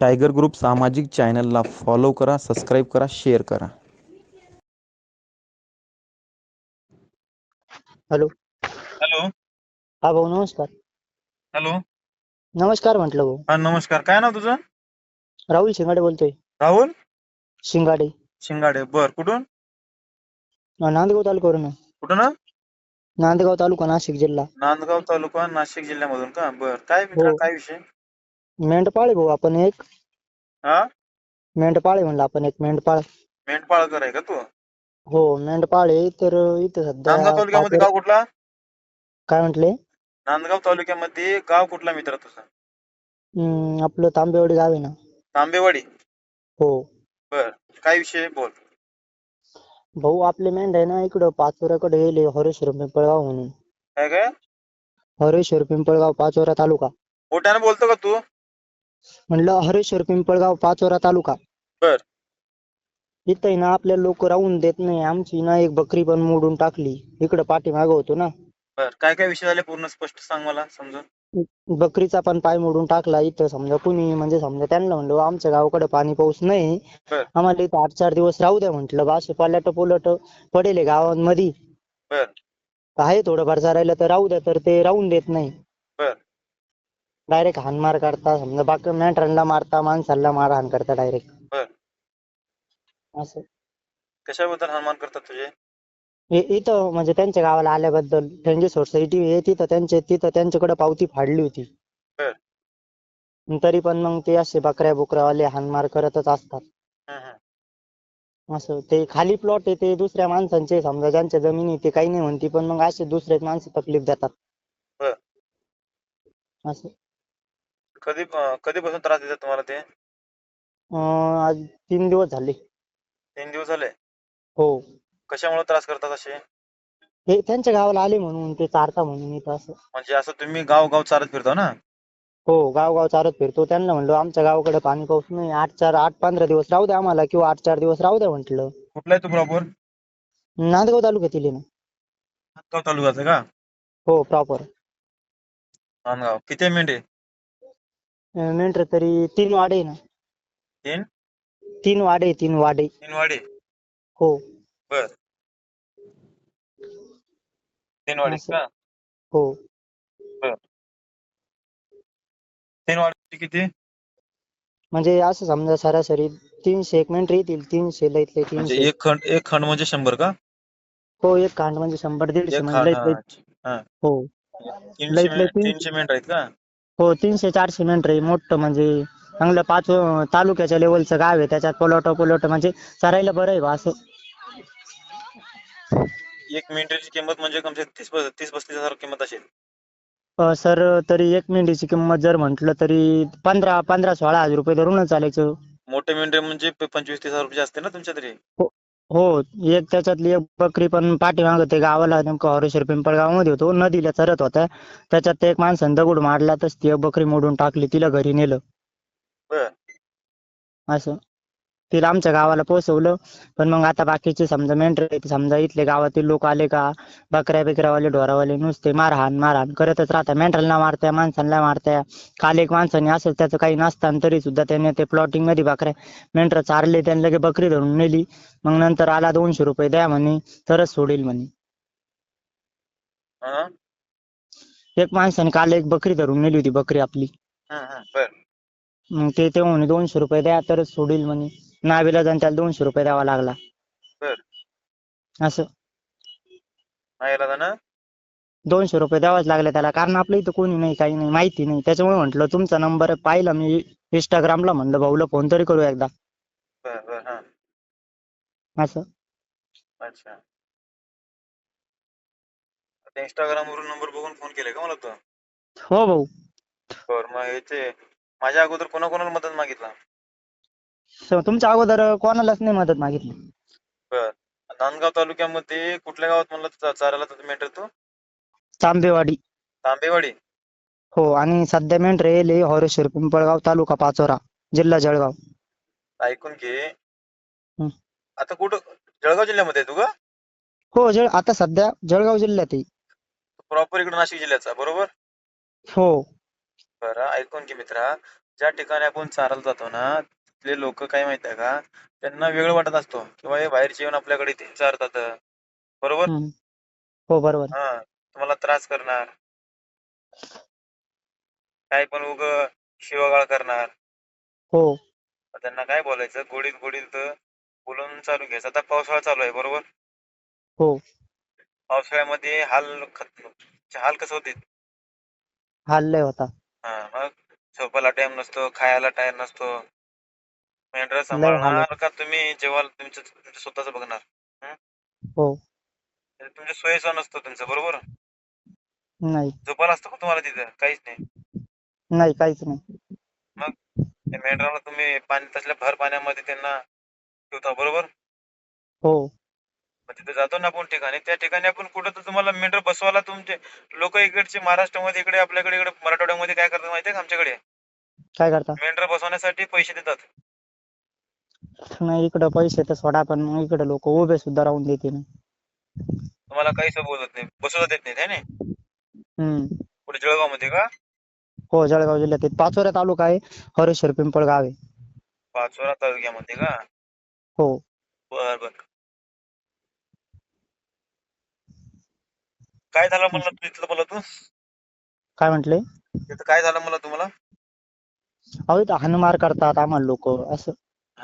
Tiger group सामाजिक चॅनलला follow करा सबस्क्राईब करा शेअर करा. हॅलो. हॅलो. हा भाऊ नमस्कार. हॅलो. नमस्कार म्हटलं भाऊ. हा नमस्कार. काय नाव तुझं? राहुल शिंगाडे बोलतोय. राहुल? शिंगाडे. शिंगाडे. बर कुठून? नांदगाव तालुक्यावरून. आहे. कुठून? ना नांदगाव तालुका नाशिक जिल्हा. नांदगाव तालुका नाशिक जिल्ह्यामधून का? बर. काय मित्रा हो. काय विषय? मेंढपाळ भाऊ आपण एक. हा? मेंढपाळ म्हणलं आपण एक मेंढपाळ. मेंढपाळकर आहे का तू? हो मेंढपाळ आहे तर इथं सध्या नांदगाव तालुक्यामध्ये पाचोरा- गाव कुठला? काय म्हटले? नांदगाव तालुक्यामध्ये गाव कुठला मित्र तुझा? हम्म, आपलं तांबेवाडी गाव आहे ना. तांबेवाडी? हो. बर काय विषय बोल. भाऊ आपले मेंढ आहे ना इकडं पाचोऱ्याकडे गेले हरेश्वर पिंपळगाव म्हणून. काय काय? हरेश्वर पिंपळगाव पाचोरा तालुका. मोठ्याने बोलतो का तू? म्हणलं हरेश्वर पिंपळगाव पाचोरा तालुका. बर. इथं आहे ना आपल्या लोक राहून देत नाही. आमची ना एक बकरी पण मोडून टाकली. इकडं पाठीमागं होतो ना. बर. काय काय विषय झाले? पूर्ण स्पष्ट सांग मला समजून. बकरीचा पण पाय मोडून टाकला. इथं समजा कुणी म्हणजे समजा त्यांना म्हणलं "बुवा, आमच्या गावाकडे पाणी पाऊस नाही. बर. आम्हाला इथं आठ चार दिवस राहू द्या म्हटलं. बा असे पलट पुलट पडेल आहे गावांमध्ये. बर. आहे थोडंफार चरायला तर राहू द्या तर ते राहून देत नाही. डायरेक्ट हाणमार करता समजा बाकी मेंढरांना मारता माणसाला मारहाण करता डायरेक्ट बर. असं कशाबद्दल हनुमान करतात तुझे इ- इथं म्हणजे त्यांच्या गावाला आल्याबद्दल त्यांची सोसायटी आहे तिथं त्यांचे तिथं त्यांच्याकडे पावती फाडली होती बर. तरी पण मग ते असे बकऱ्या बुकऱ्यावाले हाणमार करतच असतात हम्म, हम्म. असं ते खाली प्लॉट आहे ते दुसऱ्या माणसांचे समजा ज्यांच्या जमिनी ते काही नाही म्हणती पण मग असे दुसरेच माणसं तकलीफ देतात बर. असं कधी कधीपासून त्रास देतात तुम्हाला ते? अं, आज तीन दिवस झाले. तीन दिवस झाले? हो. कशामुळे त्रास करतात असे? हे त्यांच्या गावाला आले म्हणून ते चारता म्हणून इथं असं. म्हणजे असं तुम्ही गाव गाव चालत फिरता ना? हो गावगाव चारत फिरतो. त्यांना म्हणलो आमच्या गावाकडे पाणी पाऊस नाही. आठ चार आठ पंधरा दिवस राहू द्या आम्हाला किंवा आठ चार दिवस राहू द्या म्हटलं. कुठला आहे तू प्रॉपर नांदगाव तालुक्यातील आहे ना. नांदगाव तालुक्याचं का? हो प्रॉपर नांदगाव. किती मेंढे मेंढर तरी तीन वाडे आहे ना. तीन? तीन वाडे तीन वाडे. तीन वाडे? हो. बर. तीन वाडे असं. का? हो. तीन वाडे किती? म्हणजे असं समजा सरासरी तीनशे एक मेंढर येतील तीनशे लईतले म्हणजे तीनशे. एक खंड एक खंड म्हणजे शंभर का? हो एक कांड म्हणजे शंभर दीडशे एक म्हणजे खंड लईत लई. हा. हो. तीनशे लईत लई मे- तीनशे मेंढर आहेत का? हो तीनशे चारशे मेंढर आहे मोठं म्हणजे चांगलं पाच तालुक्याच्या लेवलचं गाव आहे त्याच्यात पोलोट पोलोट म्हणजे चरायला बरं आहे बा असं. एक मेंढरीची किंमत म्हणजे कमसे कम तीस तीस पस्तीस हजार किंमत असेल. अ, सर तरी एक मेंढीची किंमत जर म्हटलं तरी पंधरा पंधरा सोळा हजार रुपये धरूनच चालायचं. मोठे मेंढरे म्हणजे प- पंचवीस तीस हजार रुपये असते ना तुमच्या तरी हो एक त्याच्यातली एक बकरी पण पाठीमागं ते गावाला नेमकं हरेश्वर पिंपळगावमध्ये होतो. नदीला चरत होत्या त्याच्यात ते एक माणसानं दगड मारला तर ती एक बकरी मोडून टाकली तिला घरी नेलं. बर. असं. तिला आमच्या गावाला पोहोचवलं. पण मग आता बाकीचे समजा मेंढरे समजा इथले गावातील लोक आले का बकऱ्या बिकऱ्यावाले ढोरावाले नुसते मारहाण मारहाण करतच राहतात. मेंढराला मारत्या माणसांना मारत्या. काल एक माणसाने असं त्याचं काही नसताना तरी सुद्धा त्याने ते प्लॉटिंगमध्ये बकऱ्या मेंढरं चारले त्याने लगे बकरी धरून नेली. मग नंतर आला दोनशे रुपये द्या म्हणे तरच सोडील म्हणे. हा? एक माणसाने काल एक बकरी धरून नेली होती बकरी आपली. मग ते ते म्हणे दोनशे रुपये द्या तरच सोडील म्हणे. नावीला जाऊन त्याला दोनशे रुपये द्यावा लागला. बर. असं. दोनशे रुपये द्यावाच लागले त्याला. कारण आपल्या इथं कोणी नाही काही नाही माहिती नाही. त्याच्यामुळे म्हटलं तुमचा नंबर पाहिला मी इंस्टाग्रामला म्हणलं भाऊला फोन तरी करू एकदा. बर बर हा. असं. अच्छा. आता इंस्टाग्राम वरून नंबर बघून फोन केले का मला तू? हो भाऊ. बर मग याचे माझ्या अगोदर कोणाकोणाला मदत मागितला? तुमच्या अगोदर कोणालाच नाही मदत मागितली? बर. नांदगाव तालुक्यामध्ये कुठल्या गावात म्हणलं चा- चारायला तर मेंढर तू? तांबेवाडी. तांबेवाडी? हो आणि सध्या मेंढरे येले हरेश्वर पिंपळगाव तालुका पाचोरा जिल्हा जळगाव. ऐकून घे. आता कुठं जळगाव जिल्ह्यामध्ये आहे तू का हो जळ आता सध्या जळगाव जिल्ह्यात आहे. प्रॉपर इकडे नाशिक जिल्ह्याचा बरोबर? हो. बरं ऐकून घे मित्रा. ज्या ठिकाणी आपण चारायला जातो ना तिथले लोक काय माहीत आहे का? त्यांना वेगळं वाटत असतो. किंवा हे बाहेरचे येऊन आपल्याकडे इथे चारतात बरोबर? हम्म. हो बरोबर. हा. तुम्हाला त्रास करणार. काय पण उग शिवगाळ करणार. हो. मग त्यांना काय बोलायचं? गोडीत गोडीत बोलून चालू घ्यायचं. आता पावसाळा चालू आहे बरोबर? हो. पावसाळ्यामध्ये हाल खत हाल कसं होते हाल लय होता. हा मग झोपायला टाइम नसतो खायला टाइम नसतो. मेंढरा सांभाळणार का तुम्ही जेव्हा तुमचं स्वतःच बघणार? हो? हे. तुमच्या सोयीचा नसतो तुमचं बरोबर? नाही. झोपायला असतं का तुम्हाला तिथं? काहीच नाही? नाही काहीच नाही. त्या मेंढराला तुम्ही पाणी तसल्या भर पाण्यामध्ये त्यांना ठेवता बरोबर? हो. मग तिथे जातो ना आपण ठिकाणी त्या ठिकाणी आपण कुठं तर तुम्हाला मेंढर बसवायला तुमचे लोक इकडचे महाराष्ट्रामध्ये इकडे आपल्याकडे इकडे मराठवाड्यामध्ये काय करतात माहितीये का आमच्याकडे? काय करता? मेंढर बसवण्यासाठी पैसे देतात. नाही इकडं पैसे तर सोडा पण मग इकडे लोक उभे सुद्धा राहून देते ना तुम्हाला काहीच बोलत नाही बसवता देत नाही है ना हम्म. कुठे जळगावमध्ये का? हो जळगाव जिल्ह्यात. आहे. पाचोरा तालुका आहे हरेश्वर पिंपळ गाव आहे. पाचोरा तालुक्यामध्ये का? हो. बर बर. काय झालं म्हणलं तू तिथलं मला तू काय म्हंटले? तिथं काय झालं मला तुम्हाला? अहो इथं हाणमार करतात आम्हाला लोक असं.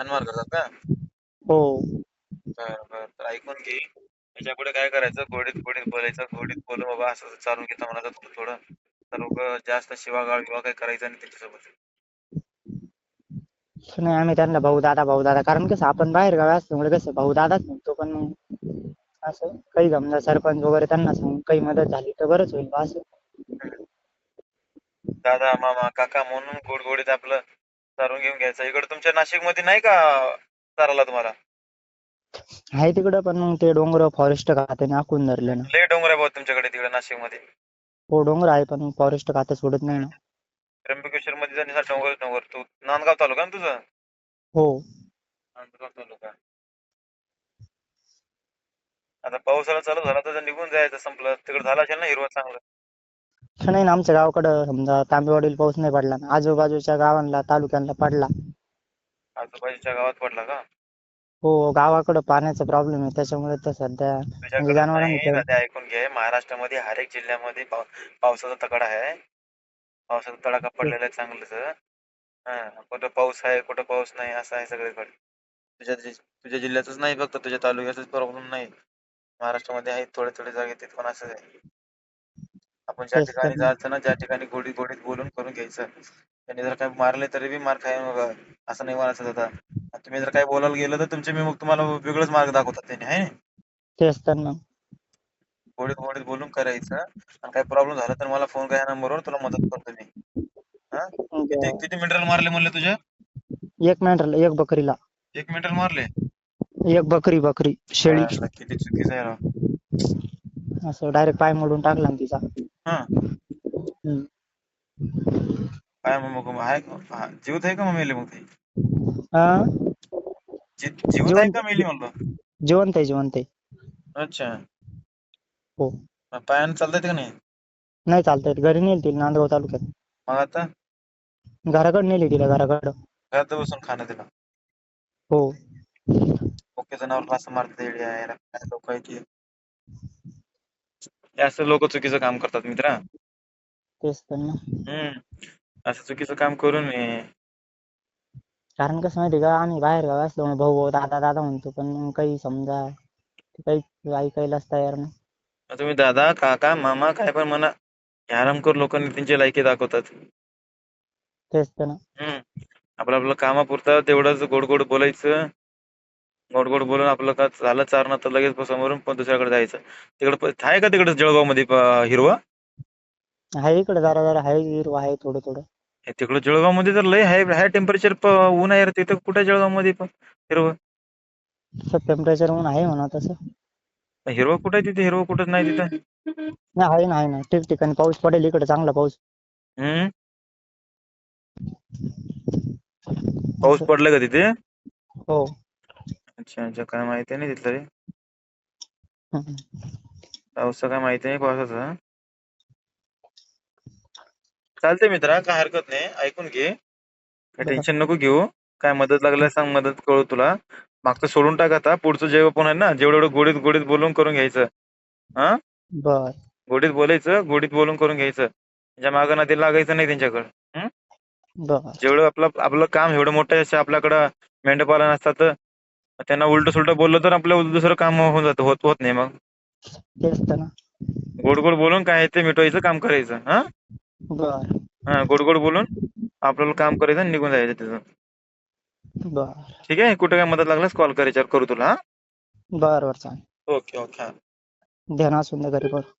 हानमार करतात का? हो. बर बर. तर ऐकून घे. याच्यापुढे काय करायचं? गोडीत गोडीत बोलायचं. गोडीत बोलू बाबा असं चालून घेता म्हणायचं थोडं थोडं. तर उगाच जास्त शिवागाळ किंवा काही करायचं नाही त्यांच्यासोबत. नाही आम्ही त्यांना भाऊ दादा भाऊ दादा. कारण कसं आपण बाहेर गावी असल्यामुळे कसं भाऊ दादाच म्हणतो पण मग असं काही समजा सरपंच वगैरे त्यांना सांगून काही मदत झाली तर बरंच होईल बा असं. दादा मामा काका म्हणून गोड गोडीत आपलं चालून घेऊन घ्यायचं. इकडे तुमच्या नाशिकमध्ये नाही का चाराला तुम्हाला? आहे तिकडं पण मग ते डोंगर फॉरेस्ट खात्याने आखून धरले ना. लय डोंगर आहे भाऊ तुमच्याकडे तिकडे नाशिकमध्ये हो डोंगर आहे पण फॉरेस्ट खातं सोडत नाही ना. त्र्यंबकेश्वर मध्ये जाण्याचा डोंगर डोंगर. तू नांदगाव तालुका ना तुझं? हो. नांदगाव तालुका. आता पावसाळा चालू झाला तर निघून जायचं संपलं तिकडे झाला असेल ना हिरवा चांगलं. नाही ना आमच्या गावाकडं समजा तांबेवाडीला पाऊस नाही पडला ना आजूबाजूच्या गावांना तालुक्यांना पडला. आजूबाजूच्या गावात पडला का? हो गावाकडं पाण्याचा प्रॉब्लेम आहे त्याच्यामुळे तर सध्या म्हणजे तुझ्याकडे नाही ऐकून घे महाराष्ट्रामध्ये हर एक जिल्ह्यामध्ये पाव- पावसाचा तकडा आहे. पावसाचा तडाखा पडलेला आहे चांगलंच. हा कुठं पाऊस आहे कुठं पाऊस नाही असं आहे सगळीकडे. तुझ्या जि- तुझ्या जिल्ह्यातच नाही फक्त तुझ्या तालुक्याचाच प्रॉब्लेम नाही. महाराष्ट्रामध्ये आहेत थोडे थोडे जागे तिथे पण असं आहे. आपण ज्या तेच तर ठिकाणी ना. जायचं ना ज्या ठिकाणी गोडीत गोडीत बोलून करून घ्यायचं. त्यांनी जर काही मारले तरी बी मार मग असं नाही म्हणायचं दादा. आणि तुम्ही जर काही बोलायला गेलं तर तुमचे मी मग तुम्हाला वेगळंच मार्ग दाखवतात त्यांनी आहे ना? तेच तर ना. गोडीत गोडीत बोलून करायचं. आणि काही प्रॉब्लेम झाला तर मला फोन करा नंबरवर तुला मदत करतो मी. हा? किती मिनिटाला मारले म्हणले तुझ्या एक मिनिटाला एक बकरीला. एक मिनिटाला मारले? एक बकरी बकरी शेळी. किती चुकीचं आहे राव. असं डायरेक्ट पाय मोडून टाकला ना तिचा. हा. काय मग मग आहे का? हा, जिवत आहे का मग मेली मग ती हा? जि- जिवत आहे जिवंत. का मेली म्हणलं? जिवंत आहे जिवंत आहे. अच्छा. हो. मग पायानं चालता येते का नाही? नाही चालता येत घरी नेली तिला नांदगाव तालुक्यात. मग आता? घराकडे नेली तिला घराकडं. घरात बसून खाणं तिला. हो. ओके जनावर असं मारते येडी आहे याला काय लोक आहे की हे असं लोक चुकीचं काम करतात मित्रा. तेच तर ना. हम्म. असं चुकीचं काम करून नये कारण कसं माहिती का आम्ही बाहेर गावी असल्यामुळे भाऊ भाऊ दादा दादा म्हणतो पण मग काही समजा ते काही ऐकायलाच तयार नाही. तुम्ही दादा काका मामा काय पण म्हणा हे हरामखोर लोकांनी त्यांची लायकी दाखवतात. तेच तर ना. हम्म. आपलं आपलं कामापुरतं तेवढंच गोड गोड बोलायचं. गोड गोड बोलून आपलं का झालं चारणं तर लगेच समोरून पण दुसऱ्याकडे जायचं. तिकडे आहे का तिकडे जळगावमध्ये हिरवा? आहे इकडे जरा जरा आहे हिरवा आहे थोडं थोडं. तिकडं जळगावमध्ये तर लय हाय हाय टेम्परेचर ऊन आहे तिथं कुठे जळगावमध्ये पण? हिरवं. टेम्परेचर ऊन आहे म्हणा तसं. हिरवं कुठे आहे तिथे? हिरवं कुठंच नाही तिथं. नाही आहे ना आहे ना. ठिकठिकाणी पाऊस पडेल इकडे चांगला पाऊस. हम्म? पाऊस. पडला का तिथे? हो. अच्छा अच्छा. काय माहिती नाही तिथलं रे. हम्म. पावसा काय माहिती नाही पावसाचं. चालतंय मित्रा काय हरकत नाही. ऐकून घे. काय बरं. टेन्शन नको घेऊ. काय मदत लागल्यास सांग मदत करू तुला. मागचं सोडून टाक आता. पुढचं जे पण आहे ना. जेवढं एवढं गोडीत गोडीत बोलून करून घ्यायचं. हा? बर. गोडीत बोलायचं गोडीत बोलून करून घ्यायचं. त्यांच्या मागं नदी लागायचं नाही त्यांच्याकडं. बर. जेवढं आपलं आपलं काम एवढं मोठं असं आपल्याकडं मेंढपालन असतात त्यांना उलट सुलट बोललं तर आपलं दुसरं काम होऊन जातं होत होत नाही मग. तेच तर ना. गोड गोड बोलून काय ते मिटवायचं काम करायचं हा? बर. हा गोड गोड बोलून आपल्याला काम करायचं आणि निघून जायचं तिथून. बर. ठीक आहे? कुठे काय मदत लागल्यास कॉल कर याच्यावर करू तुला बर बर चालेल. ओके ओके ध्यान असून द्या घरी बरं